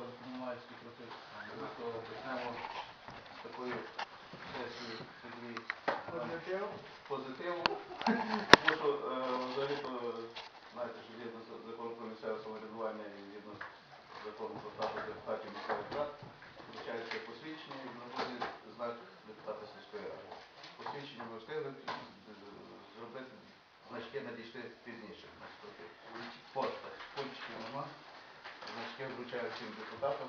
виходити маломальські трохи до того. Почнемо з такої сесії Позитив. позитиву. Тому що е, взагалі то знаєте, що згідно з законом про місцеве самоврядування і згідно з законом про статус депутатів місцевих рад, вручається посвідчення і знаходить знак депутата сільської ради. Посвідчення ми встигли зробити, значки надійшли пізніше. Пошта, пунктиків нема. Значки вручаю всім депутатам.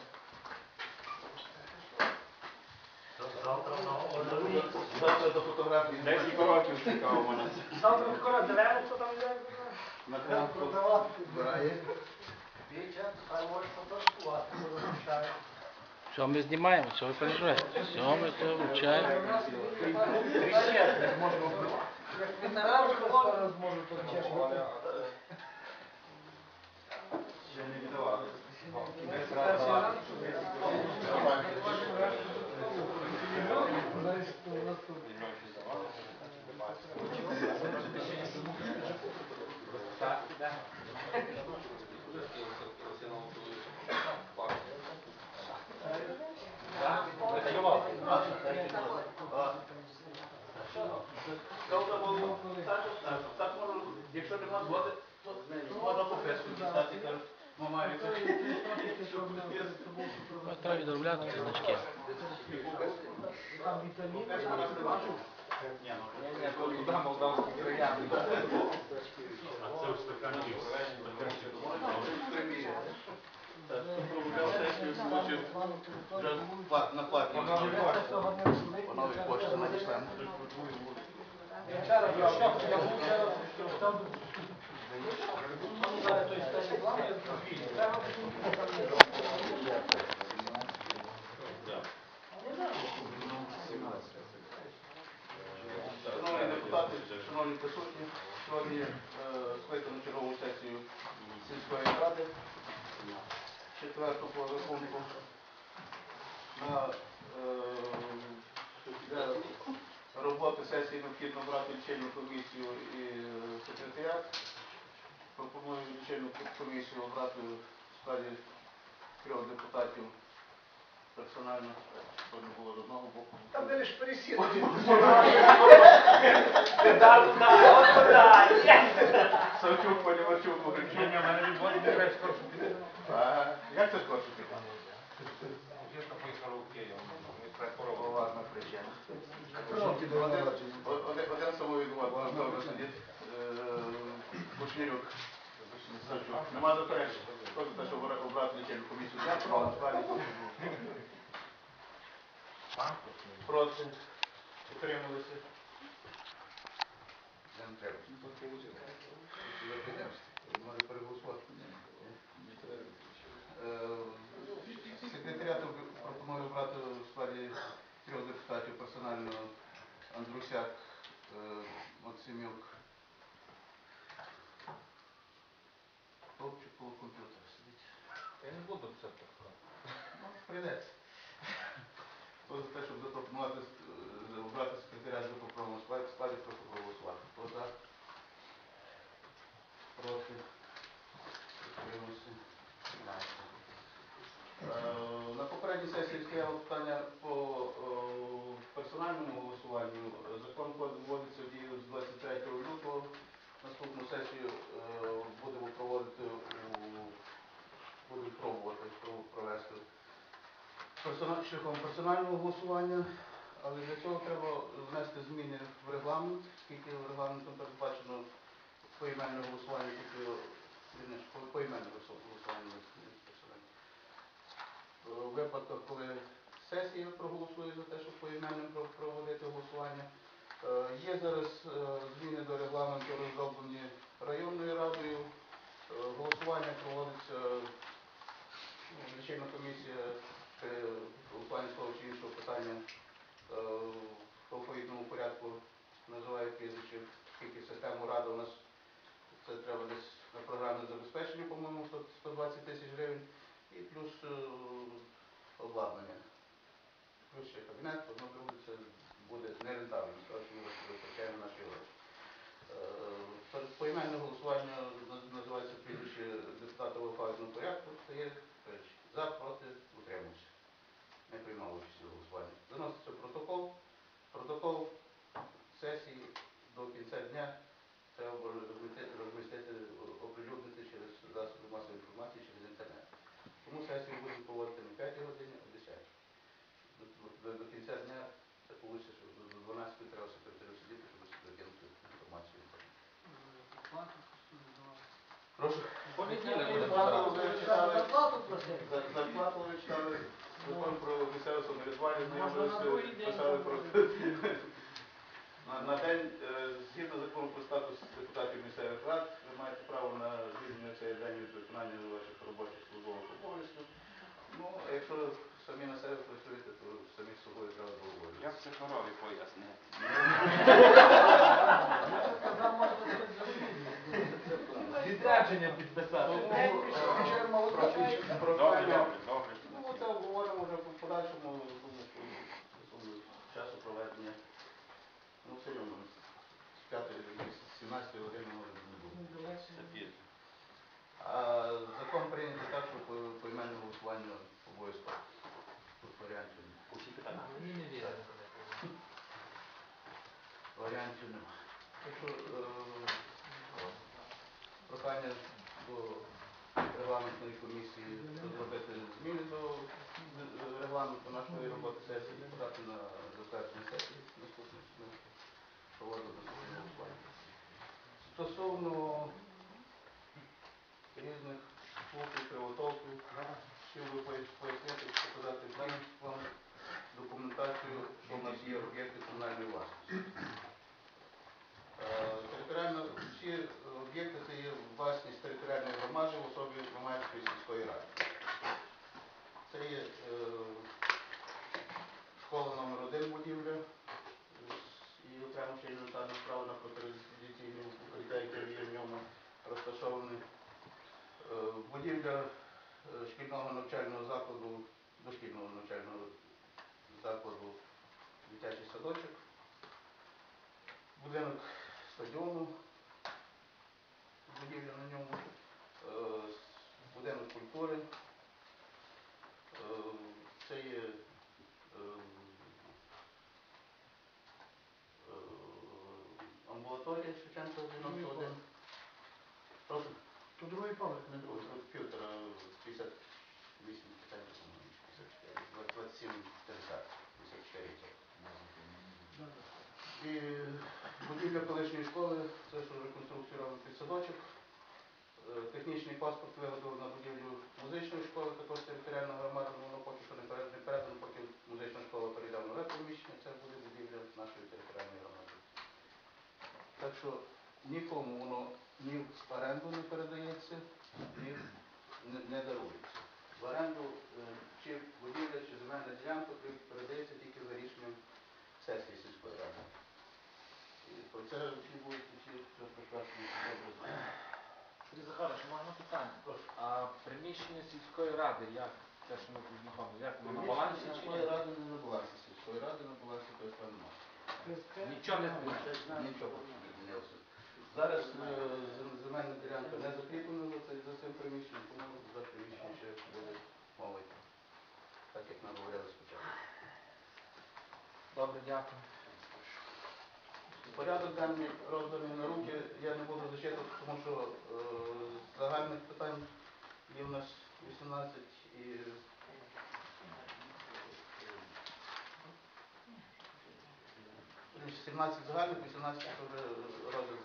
Завтра Завтра до фотографії. Декілька років цікаво мене. Завтра скоро дерева, хто там йде? На хай може фотографувати, коли. Все, ми знімаємо, все, ви переживаєте. Все, ми це вручаємо. Тріщет, можна вбивати. Як ветеран, то скоро зможу почешати. Ще якщо нема згоди, то можна пописку дістати, кажуть, мама, Ось Треба відробляти значки. Там там на платні. По новій пошті. Я вчора я вчора, там Ну, я профіль. Треба Шановні депутати, шановні присутні, сьогодні е, скликано чергову сесію сільської ради, четверту по рахунку. На е, для роботи сесії необхідно брати лічильну комісію і е, секретаріат. Пропоную лічильну комісію обрати в складі трьох депутатів персонально, щоб не було з одного боку. Там де ж пересіли. Савчук, Поліварчук, в мене відводить не весь скорше піде. А, Як це скорше піти? Дівка поїхала у Київ. Ми препорували. Поважна причина. Один, один, один самовідвод, можна добре сидіти. Кушнірюк. Савчук. Нема заперечень. Хто за те, щоб обрати лічильну комісію? Я проти, складі, проти. Утрималися. Не треба. Може переголосувати. Е, Секретаріату пропоную обрати у складі трьох депутатів персонально Андрусяк, е, Максимюк. Хлопчик коло комп'ютера сидить. Я не буду це так. Ну, прийдеться. Хто за те, щоб запропонувати е, обрати секретаря до поправного складі, складі прошу проголосувати. Хто за? Проти? Утримався? Е, На стояло питання по персональному голосуванню. Закон вводиться в дію з 23 лютого. Наступну сесію е, будемо проводити будемо пробувати провести шляхом персонального голосування, але для цього треба внести зміни в регламент, оскільки регламентом передбачено поіменне голосування, тільки по- поіменне голосування не персональне. Е, У випадках, коли сесія проголосує за те, щоб поіменним про- проводити голосування, е, є зараз е, зміни до регламенту розроблені районною радою. Е, Голосування проводиться ну, лічильна комісія при голосуванні того чи іншого питання е, в алфавітному порядку називає прізвище, оскільки систему ради у нас це треба десь на програмне забезпечення, по-моєму, 120 тисяч гривень, і плюс е, обладнання. Плюс ще кабінет, воно це буде нерентабельно, тому що ми витрачаємо наші гроші. Е, Поімельне голосування називається прізвище депутата в фазовому порядку, це є за, проти, утримався. Не приймав участь голосування. голосуванні. Заноситься протокол. Протокол сесії до кінця дня треба розмістити, оприлюднити через засоби масової інформації. Тому сесію буду проводити не 5 годині, а 10. До, кінця дня це вийде, що до 12 треба секретарю сидіти, щоб докинути інформацію. Прошу. Зарплату ви читали. Закон про місцеве самоврядування, писали про... На, на день, е, згідно закону про статус депутатів місцевих рад, ви маєте право на звільнення цей день від виконання ваших робочих службових обов'язків. Ну, а якщо самі на себе працюєте, то самі з собою треба договорювати. Як це корові пояснити? Відрядження підписати. Тому, е, добре, добре. Ну, це обговоримо вже по подальшому, думаю, що стосовно часу проведення. Ну, все рівно, з 5 до 17 години може не бути. Це пізно. А закон прийнятий так, що по, по іменному голосуванню обов'язково. Тут варіантів, Усі питання. Варіантів немає. Е, прохання регламентної комісії зробити зміни до е, регламенту нашої роботи сесії, подати на затвердження сесії наступної ми проводимо голосування. Стосовно різних слухів, кривотолків, хотів би пояс- пояснити, показати вам документацію, що в нас є об'єкти комунальної власності. Територіально всі об'єкти це є власність територіальної громади в особі Громадської сільської ради. Це є е, школа номер один будівля і окремо ще інвентарна справа на протирадіаційне укриття, яке є в ньому розташоване. Будівля е, шкільного навчального закладу, дошкільного навчального закладу дитячий садочок. Будинок стадіону, будівля на ньому, е, с- будинок культури. Е, Це є е, е, амбулаторія Шевченка 91. Прошу. Тут другий поверх не тут півтора 58 центів, 54, 27 50, 54 І будівля колишньої школи, це що реконструкцію робить під садочок. Е, Технічний паспорт виготовив на будівлю музичної школи, також територіальна громада, воно поки що не передано, поки музична школа перейде в нове приміщення, це буде будівля нашої територіальної громади. Так що нікому воно ні в оренду не передається, ні не, не дарується. В оренду е, чи будівля, чи земельна ділянка передається тільки за рішенням сесії сільської ради. І про це всі будуть всі все прекрасно добре знають. Сергій Захарович, можна питання? Прошу. А приміщення сільської ради, як те, що ми тут знаходимо, як воно на балансі чи сільської ради не на балансі. Сільської ради на балансі то є немає. Нічого не. Нічого. Зараз е, земельна ділянка не закріплена за, цим приміщенням, тому за приміщення ще буде мова йти. Так як ми говорили спочатку. Добре, дякую. Порядок денний розданий на руки, я не буду зачитувати, тому що е, загальних питань є в нас 18 і Тобто 17 загальних, 18 вже розгляд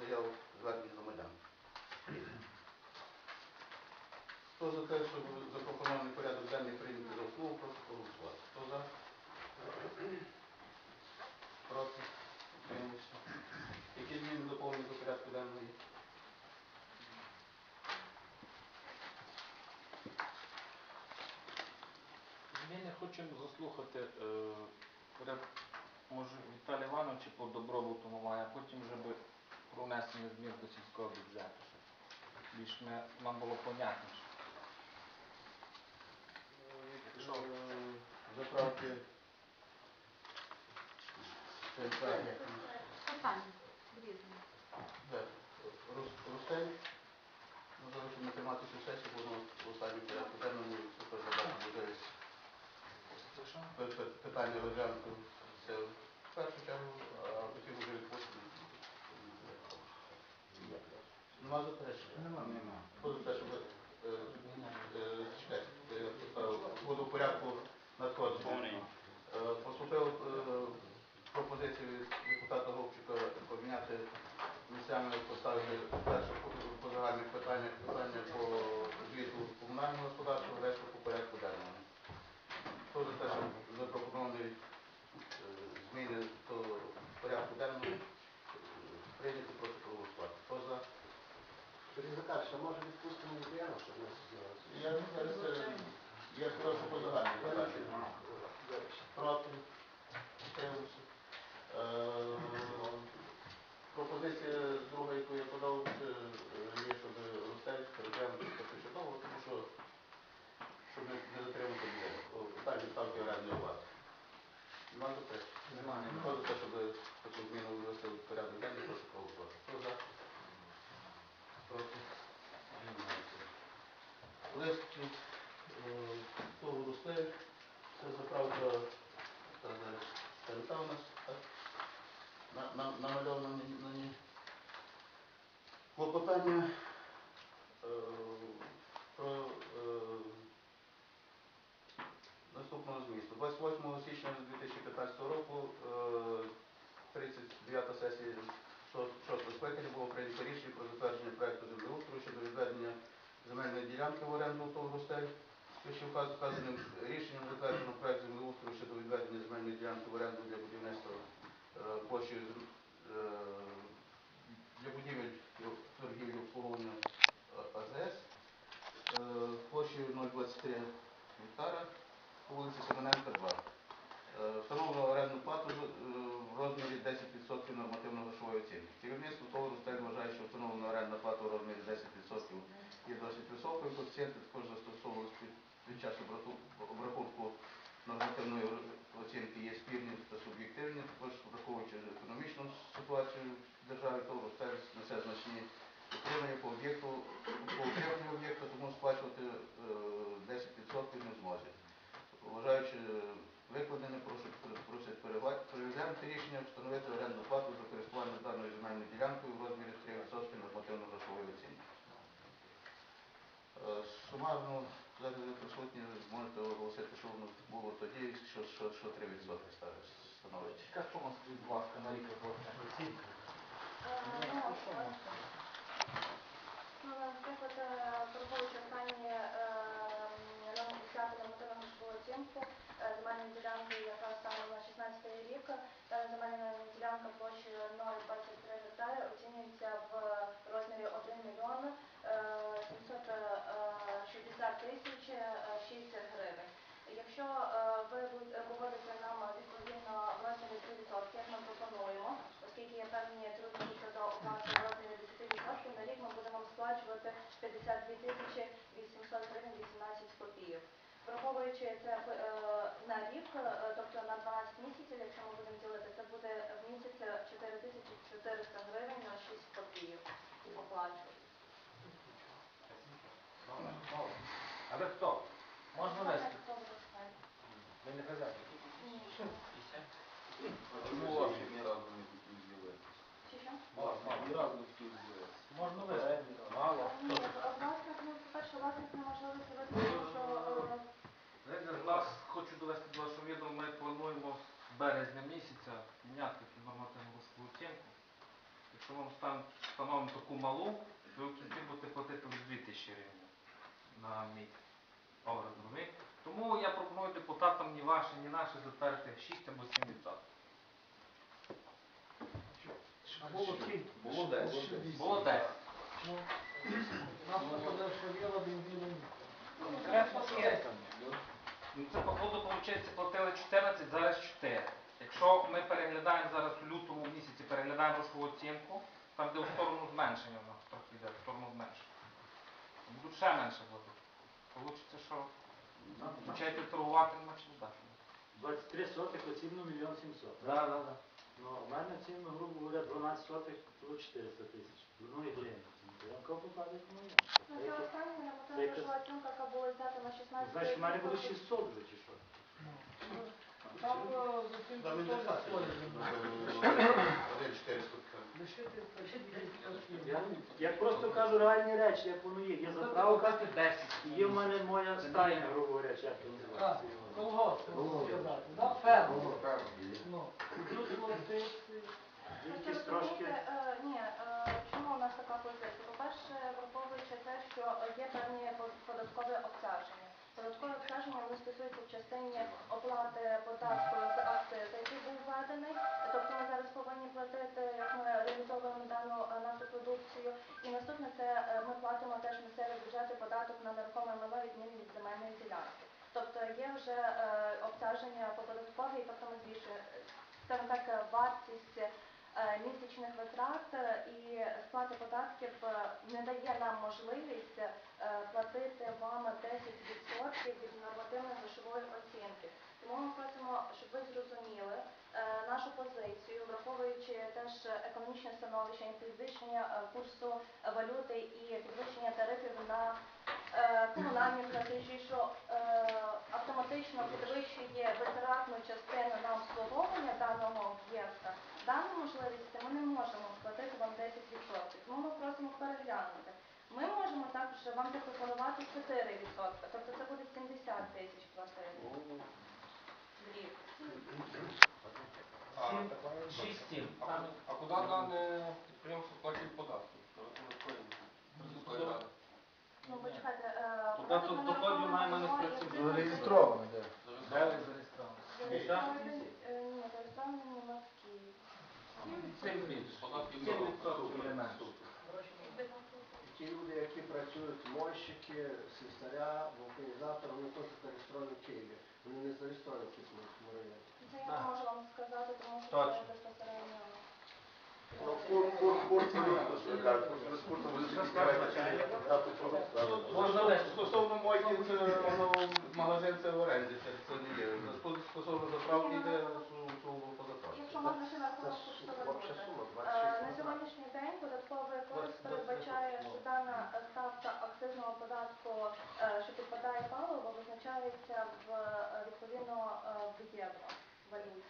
Хто за те, щоб запропонований порядок денний прийняти за основу, прошу проголосувати. Хто за? Проти? Утримався? Які зміни доповнені до порядку денного? Ми не хочемо заслухати, е, може Віталій Іванович по добробуту має, а потім вже би про внесення змін до сільського бюджету. щоб Більш нам було понятніше. Якщо е, як там, Питання. Різне. де, Рус- Рустель, ну, залишимо тримати цю сесію, воно в останньому порядку денному також задати можливість пи- пи- питання розглянути це в першу чергу, а потім вже відпустимо. Нема заперечення? Нема. За те, щоб е, е, чекайте, я поставив, буду в порядку надходження. Повний. Е, Поступила е, пропозиція від депутата Говчика поміняти місцями поставити перше по, загальних питаннях питання по звіту комунального господарства ввести по порядку денному. Хто за те, щоб запропоновані е, зміни до порядку денного прийняти, прошу проголосувати. Хто за? Сергій може відпустимо Лук'янов, щоб зібралися? Я зараз я прошу по загальній питання. Проти? Утримався? Е, Пропозиція друга, яку я подав, це, е, є, щоб Рустель переглянути першочергово, тому що щоб не, не затримати людей. О, Питання ставки орендної плати. Нема заперечень? Немає. Хто за те, щоб таку зміну ввести в порядок денний, прошу проголосувати. Хто за? Проти? Утримався. Лист від е, того Рустель. Це заправка та зараз станта у нас, так? На, на, намальовано на, ній- на ній. Клопотання е, про е, наступного змісту. 28 січня 2015 року е, 39 сесія 6 скликання було прийнято рішення про затвердження проекту землеустрою щодо відведення земельної ділянки в оренду ТОВ «Рустель». Вказ- вказаним рішенням затверджено проект землеустрою щодо відведення земельної ділянки в оренду для будівництва е, площею е, для будівель торгівлі обслуговування е, АЗС площею 023 гектара по вулиці Семененка 2. Е, Встановлено орендну плату з- е, в розмірі 10% нормативно-грошової оцінки. Керівництво того Рустель вважає, що встановлена орендна плата у розмірі 10% є досить високою. Коефіцієнти також застосовувалися під, під час обрату- обрахунку нормативної оцінки є спірні та суб'єктивні, також враховуючи економічну в державі, то несе значні утримання по об'єкту, по утриманню об'єкту, тому сплачувати е, 10% не зможе. Вважаючи викладене, прошу просять перегла- рішення, встановити орендну плату за користування даною земельною ділянкою в розмірі 3% нормативно-грошової оцінки. Е, Сумарно, зараз ви присутні, можете оголосити, що воно було тоді, що, що, що 3% ставить- становить. Яка сума, скажіть, будь ласка, на рік виходить? Е, ну, Ну, наприклад, е, враховуючи останні е, нам взяти нормативну грошову оцінку е, земельної ділянки, яка станом на 16 рік, дана земельна ділянка площею 0,23 гектари оцінюється в розмірі 1 мільйон е, 760 тисяч е, 6 гривень. Якщо е, ви будете погодите нам відповідно в розмірі 3%, як ми пропонуємо, оскільки є певні труднощі щодо оплати в розмірі 10%, на рік ми будемо сплачувати 52 тисячі 800 гривень 18 копійок. Враховуючи це е, на рік, е, тобто на 12 місяців, якщо ми будемо ділити, це буде в місяць 4 тисячі 400 гривень на 6 копійок оплачувати. А ви хто? Можна вести? Ви не хазяїн. Ні. Чому ваші? ні разу не хотів з'явитися? Чи що? Мало, мало. Ні разу не хотів з'явитися. Можна вести. Мало. Ні, власник, ну, по-перше, власник неможливості вести, тому що е, Знаєте, вас хочу довести до вашого відома, ми плануємо з березня місяця міняти цю нормативну грошову оцінку. Якщо вам стан- встановимо таку малу, ви в кінці будете платити лише 2 тисячі гривень на мій образ розумієте? Тому я пропоную депутатам ні ваші, ні наші затвердити 6 або 7 відсотків. Було скільки? Було 10. Було 10. Нас подешевіло це походу виходить платили 14, зараз 4. Якщо ми переглядаємо зараз у лютому місяці, переглядаємо грошову оцінку, там де в сторону зменшення воно трохи йде, в сторону зменшення. Будуть ще менше платити. Получиться, що почаєте торгувати чим дати. 23 сотих оцінно мільйон 700. Да, да, да. Ну, у мене оцінно, грубо говоря, 12 сотих було 400 тисяч. Ну і гривень. Я копу падає моє. Ну, це остання нормативна вийшла оцінка, яка була здата на 16 Значить, в мене буде 600 вже чи що? Там Там індексація. Один 400. лишити Я, я просто кажу реальні речі, як воно є. Є заправка, 10. і є в мене моя стайня, грубо говоря, як це називається. колгосп, можна сказати. Да, ферму. Ну, і тут. Якісь Це трошки. розумієте, е, Ні, е, чому у нас така позиція? По-перше, враховуючи те, що є певні по- податкове обтяження. Податкове обтяження воно стосується в частині оплати податку з акцизу, який був введений. Тобто ми зараз повинні платити, як ми реалізовуємо дану е, нашу продукцію. І наступне це е, ми платимо теж місцеві бюджети податок на нерухоме майно відміни від земельної ділянки. Тобто є вже е, обтяження по податковій, тобто ми збільшуємо, скажімо так, вартість місячних витрат е, і сплати податків е, не дає нам можливість е, платити вам 10% від нормативної грошової оцінки. Тому ми просимо, щоб ви зрозуміли е, нашу позицію, враховуючи теж економічне становище, підвищення е, курсу валюти і підвищення тарифів на е, комунальні платежі, що е, автоматично підвищує витратну частину на обслуговування даного об'єкта. Дану можливість ми не можемо сплатити вам 10%. Тому ми просимо переглянути. Ми можемо також вам запропонувати 4%, тобто це буде 70 тисяч платити. в рік. А, шість, а, куди- а куди дане підприємство платить податки? Ради? Ну, почекайте, е, Податок податок на доходів нерухоме майно є прийнятий- Зареєстровано, де? Зареєстрований, зареєстрований не. Цим 7% не. Ті люди, які працюють, мойщики, слісаря, вулканізатори, вони теж зареєстровані в Києві. Вони не зареєстровані в Київському районі. Це я не можу вам сказати, тому що це безпосередньо. Ну, кур, кур. Стосовно магазин це в оренді, це, не є. Стосовно- заправки йде податок. Можна ще на рахунок 26 На сьогоднішній день податковий кодекс передбачає, що дана ставка акцизного податку, е, що підпадає паливо, визначається в е, відповідно е, в євро валюті.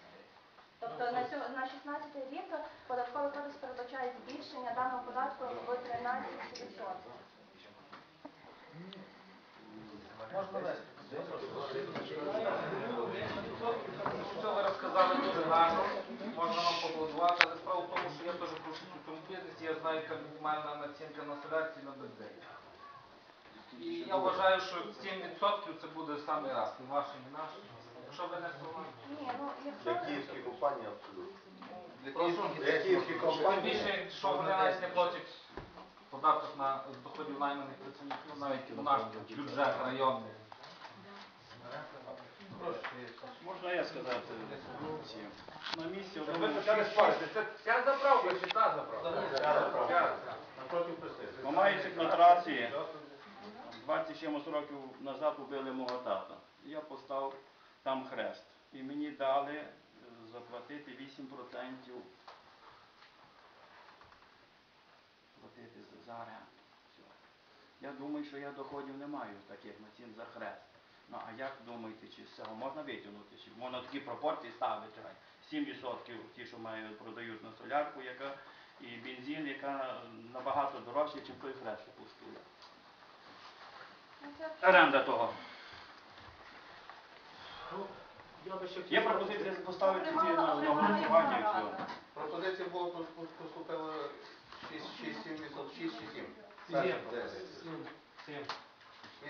Тобто на сьо- на 16 рік податковий кодекс передбачає збільшення даного податку в 13%. Можна легше. Що ви розказали дуже гарно, можна вам поаплодувати, але справа в тому, що я теж працюю в цьому бізнесі, я знаю, яка мінімальна націнка на соляції на бензин. І я вважаю, що 7% це буде саме раз, не ваше, не наше. Якщо ви не согласні. Ні, ну якщо компанії абсолютно. Прошу. Для київських Тим компаній. більше, що вони навіть не платять податок на з доходів найманих працівників, навіть у наш бюджет районний. Можна я сказати? На місці. Це ця заправка чи та заправка? Маючи на трасі 20 років назад убили мого тата. Я поставив там хрест. І мені дали е, заплатити 8% платити за- за оренду. Я думаю, що я доходів не маю таких на цін за хрест. Ну а як думаєте, чи з цього можна витягнути? Чи можна такі пропорції ставити? 7% ті, що мають, продають на солярку, яка і бензин, яка набагато дорожча, ніж той що коштує. Оренда того. Ну, Є пропозиція поставити ці на голосування і все. Пропозиція була пос- поступила 6-7%, 6 чи 7.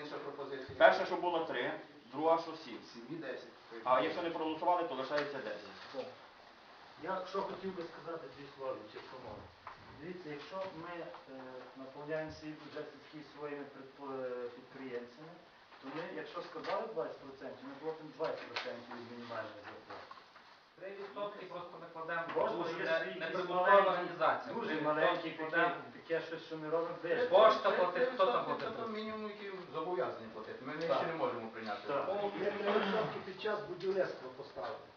Інша пропозиція. Перша, що було 3, друга, що 7. 7-10. А якщо не проголосували, то лишається 10. Я що хотів би сказати дві слова, якщо можна. Дивіться, якщо ми е, наповняємо свій бюджет сільський своїми е, підприємцями, то ми, якщо сказали 20%, ми платимо 20% від мінімальної зарплати. 3% просто кладемо, організація. Дуже 3% маленький кладемо. таке щось, що ми робимо Це. Пошта платить, хто там платить? там мінімум, який зобов'язані платити. Ми ще не можемо прийняти. Так. Є відсотки під час будівництва поставити.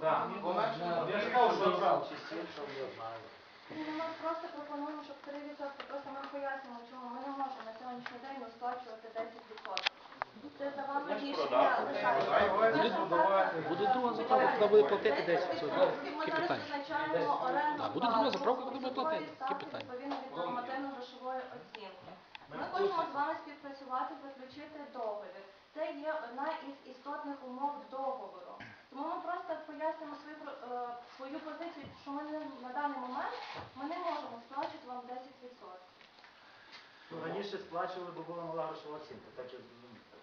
Так, Я ж кажу, що що брав чи сім, що я знаю. Ну, Ми просто пропонуємо, щоб 3%, просто ми пояснюємо, чому ми не можемо на сьогоднішній день сплачувати 10%. Буде- друга заправка, куди буде платити 10%. Ми Які питання? Да, буде друга заправка, куди буде платити. Які питання? Відповідно від нормативно-грошової оцінки. Ми хочемо з вами співпрацювати, заключити договір. Це є одна із істотних умов договору. Тому ми просто пояснюємо свою, про- е, свою позицію, що ми не- на даний момент ми не можемо сплачувати вам 10%. Ну, раніше сплачували, бо була мала грошова оцінка, так.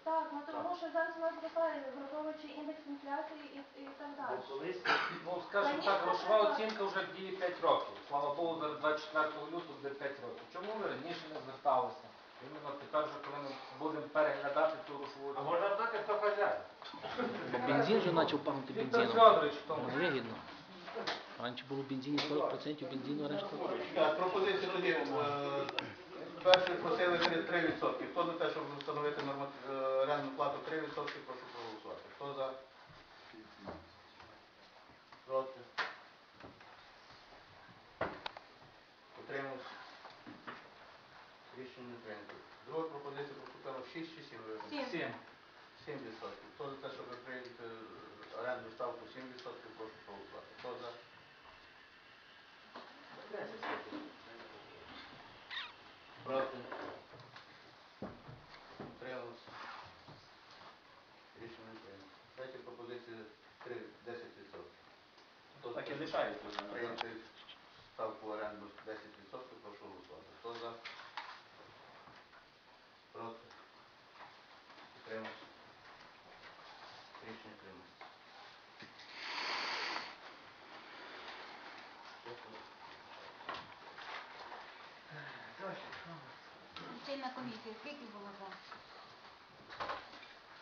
Так, ну тому що зараз у нас зростає, враховуючи індекс інфляції і, і так Бо далі. колись Ну, скажімо так, грошова оцінка вже діє 5 років. Слава Богу, зараз 24 лютого буде 5 років. Чому ви раніше не зверталися? Іменно тепер вже, коли ми будемо переглядати ту грошову А оцінку. можна знати, хто хазяїн? Бо бензин вже почав пахнути Віктор бензином. Федорович, в тому. Невигідно. Раніше було бензині 40% бензину. Так, пропозиція тоді. е, Перше просили 3%. Хто за те, щоб встановити е, орендну плату 3%, прошу проголосувати. Хто за? Проти? Утримався? Рішення не прийнято. Друга пропозиція поступила 6 чи 7 гривень? Сім. Сім. 7%. Хто за те, щоб прийняти орендну ставку 7%, прошу проголосувати. Хто за? Проти? Утримався? Рішення не прийнято. Пропозиція 3, 10%. Хто Так і за лишається прийняти ставку оренду 10%, прошу голосувати. Хто за? Проти? Утримався? скільки було за?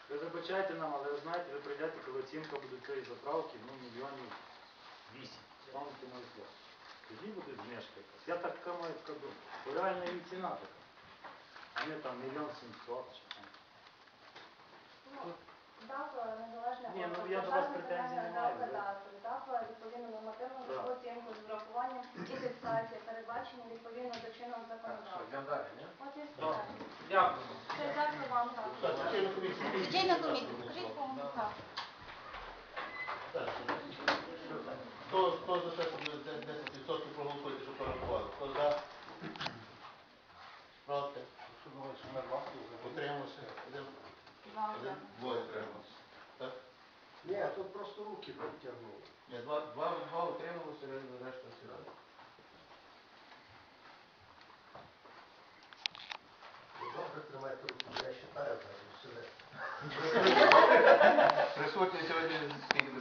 Ви вибачайте нам, але ви знаєте, ви прийдете, коли оцінка буде цієї заправки, ну, мільйонів вісім. Станете на виплат. Тоді буде знижка якась. Я так маю скажу. Бо реальна її ціна така. А не там мільйон сімсот чи там. ДАП незалежне Ні, ну, я до вас претензій не маю, кадастру. ДАП відповідно нормативну Так. грошову оцінку з врахуванням індексації, передбачені відповідно до чинного Так, що, законодавства. йдемо далі, ні? От і все. Дякую. Все, дякую вам. так. Лічильна комісія. Скажіть по голосах. Хто, хто за те, щоб 10% проголосуйте, щоб порахували? Хто за? Проти? Утримався? Один? Два Один? за. Двоє утримався. Так? Ні, тут просто руки підтягнули. Ні, два, два, два утрималося, решта- решта всі раді. Добре тримайте руки, я вважаю, так, сюди. Присутні сьогодні скільки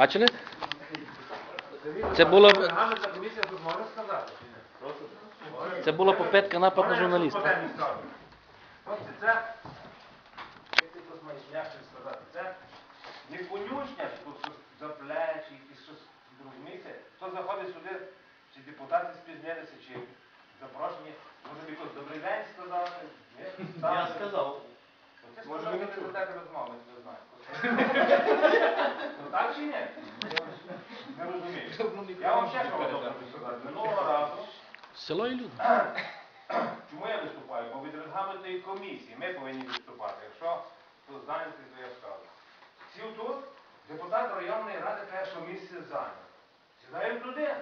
Бачили? Це була, комісія тут може сказати? це була попитка напад на журналіста. Хлопці, це, як м'якше сказати, це не конюшня, що тут щось за плечі, якісь щось, розумієте? Хто заходить сюди, чи депутати спізнилися, чи запрошені, може якось добрий день сказати? Я сказав. Ти не до тебе розмови, не знаю. Ну так чи ні? Не розумію. Я вам ще що добре сказати. Минулого разу Село і люди. Чому я виступаю? Бо від регламентної комісії ми повинні виступати. Якщо хто зайнятий, то я скажу. Сів тут, депутат районної ради каже, що місце зайнято. Сідаю туди.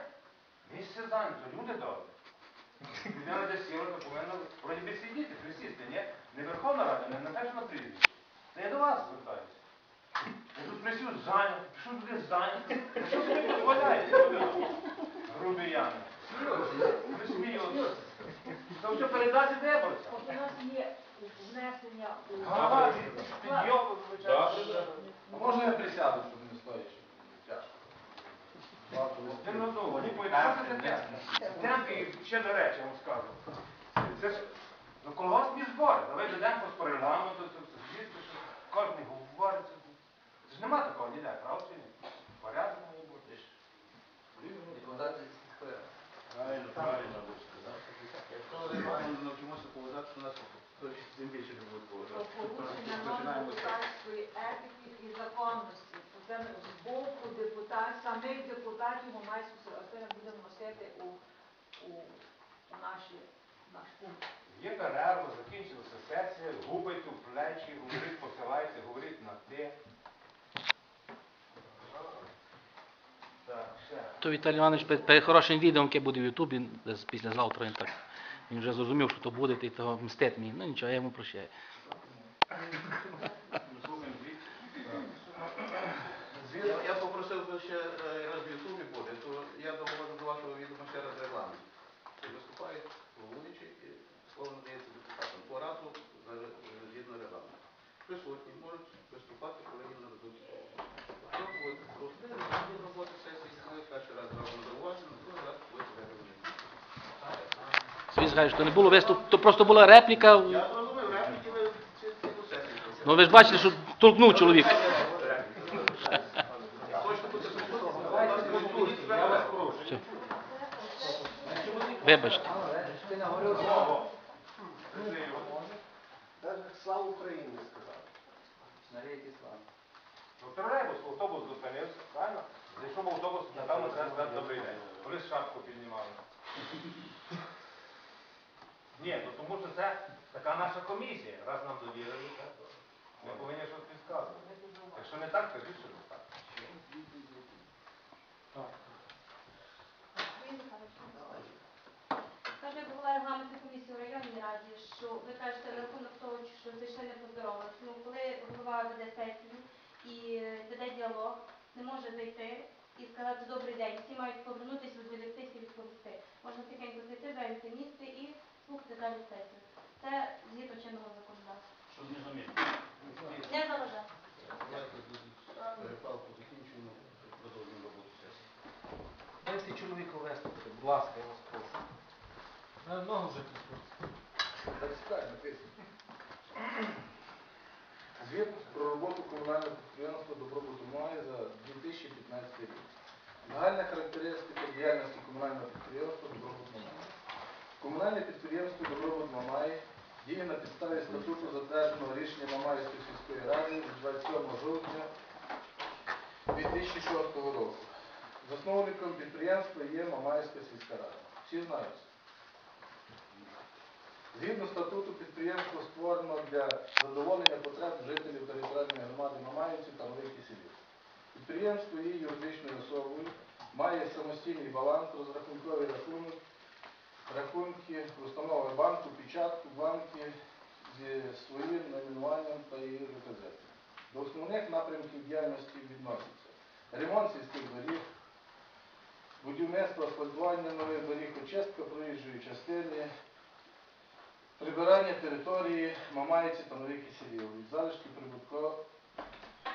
Місце зайнято, люди добрі. Людина де сіла, то повинна вроді би сидіти, присісти, ні? Не Верховна Рада, не написано прізвище. Це я до вас звертаюся. Я тут присів зайнято, пішов туди зайнято. Та Що ви дозволяєте? Грубіяни. Ви смієтеся. Це вже передати виборцям. У нас є внесення у Голова підйому, звичайно. Можна я присяду, щоб не стоїш? Тяжко. Ти не довго, ні. Що це таке? Темпи, ще до речі, я вам скажу. Це ж ну, колгоспні збори. Давай ведемо по регламенту, це все звідси, що кожен говорить. Ж нема такого ніде, правда чи ні? Порядок має бути. Правильно, правильно ви. Якщо регламент навчимося поважати, то нас хтось тим більше не буде поважати. порушення норм Починаємо депутатської етики і законності. Це з боку самих депутатів Гомайську Севастина будемо носити у, у, у наші, наш пункт. Є перерва, закінчилася сесія, гупайте в плечі, говоріть, посилайте, говоріть на ти. Так, ще. То Віталій Іванович перед, хорошим відео, яке буде в Ютубі, десь післязавтра він так. Він вже зрозумів, що то буде, і того мстить мені. Ну нічого, я йому прощаю. Я, попросив би ще е, раз в Ютубі буде, то я доводжу до вашого відома ще раз регламент. Виступають головуючий і слово надається депутатам. По разу е, згідно регламенту. Присутні можуть виступати, коли їм нададуть слово. Що буде розгляд роботи сесії, коли перший раз зробимо зауваження, другий раз буде реагування. Він скаже, що не було виступ, то просто була репліка. Я зрозумів, репліки ви чи ці до сесії. Ну ви ж бачили, що толкнув чоловік. Хочете бути Я вас прошу. Вибачте. Ти наговорив, Слово. Так, слава Україні сказав. Ну, тролейбус, автобус зупинився, правильно? Зайшов в автобус, напевно, треба сказати добрий день. Коли шапку піднімали. Ні, ну тому що це така наша комісія. Раз нам довірили, то ми повинні щось підказувати. Якщо не так, кажіть, що не так. Каже, як була регламентна комісія у районній раді, що ви кажете на рахунок того, що зайшли не поздоровались. Ну, коли голова веде сесію і веде діалог, не може зайти і сказати добрий день. Всі мають повернутися, відволіктися і відповісти. Можна тихенько зайти, зайняти місце і слухати далі сесію. Це згідно чинного законодавства. Щоб не замітили. Не заважати. Перепалку закінчуємо, продовжуємо роботу сесії. Дайте чоловіку виступити, будь ласка, я вас прошу. На ногу вже Звіт про роботу комунального підприємства «Добробут має за 2015 рік. Загальна характеристика діяльності комунального підприємства «Добробут Мамай». Комунальне підприємство «Добробут Мамай» діє на підставі статуту затвердженого рішення Мамаївської сільської ради від 27 жовтня 2006 року. Засновником підприємства є Мамаївська сільська рада. Всі знають. Згідно статуту підприємство створено для задоволення потреб жителів територіальної громади Мамаївці та Нових Киселів. Підприємство є юридичною особою, має самостійний баланс, розрахунковий рахунок, рахунки в установах банку, печатку, банки зі своїм найменуванням та її реквізитами. До основних напрямків діяльності відносяться ремонт сільських доріг, будівництво асфальтування нових доріг, очистка проїжджої частини, Прибирання території Мамаїці та Нових Киселів від залишків прибуткових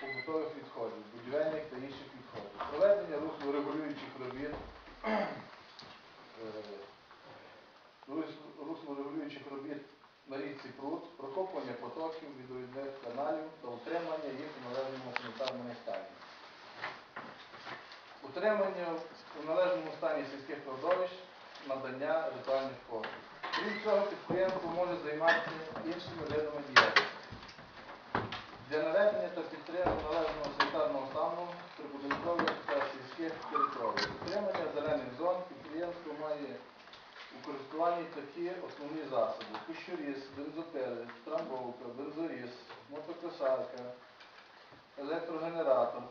побутових відходів, будівельних та інших відходів. Проведення руслорегулюючих робіт, е, рус- руслорегулюючих робіт на річці Пруд, прокопування потоків, відповідних каналів та утримання їх у належному санітарному стані. Утримання у належному стані сільських кладовищ, надання ритуальних послуг. Крім цього, підприємство може займатися іншими видами діяльності. Для наведення та підтримки належного санітарного стану прибудинкових та сільських територій. Утримання зелених зон підприємство має у користуванні такі основні засоби. Кущуріз, бензопили, трамбовка, бензоріз, мотокосарка, електрогенератор,